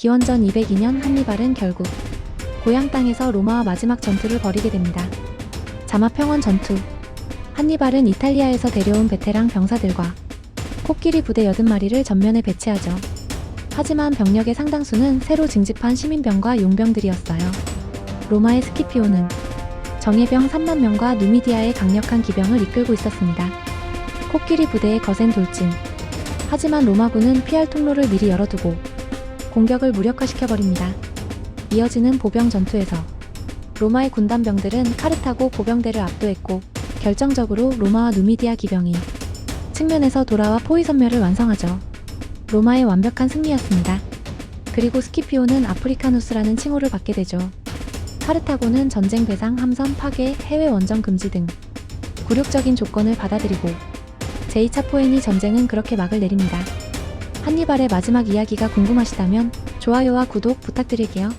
기원전 202년 한니발은 결국 고향 땅에서 로마와 마지막 전투를 벌이게 됩니다. 자마평원 전투. 한니발은 이탈리아에서 데려온 베테랑 병사들과 코끼리 부대 80마리를 전면에 배치하죠. 하지만 병력의 상당수는 새로 징집한 시민병과 용병들이었어요. 로마의 스키피오는 정예병 3만 명과 누미디아의 강력한 기병을 이끌고 있었습니다. 코끼리 부대의 거센 돌진. 하지만 로마군은 피할 통로를 미리 열어두고 공격을 무력화시켜버립니다. 이어지는 보병 전투에서 로마의 군단 병들은 칼을 타고 보병대를 압도했고 결정적으로 로마와 누미디아 기병이 측면에서 돌아와 포위 선멸을 완성하죠. 로마의 완벽한 승리였습니다. 그리고 스키피오는 아프리카누스라는 칭호를 받게 되죠. 카르타고는 전쟁 배상, 함선 파괴, 해외 원정 금지 등 굴욕적인 조건을 받아들이고 제2차 포에니 전쟁은 그렇게 막을 내립니다. 한니발의 마지막 이야기가 궁금하시다면 좋아요와 구독 부탁드릴게요.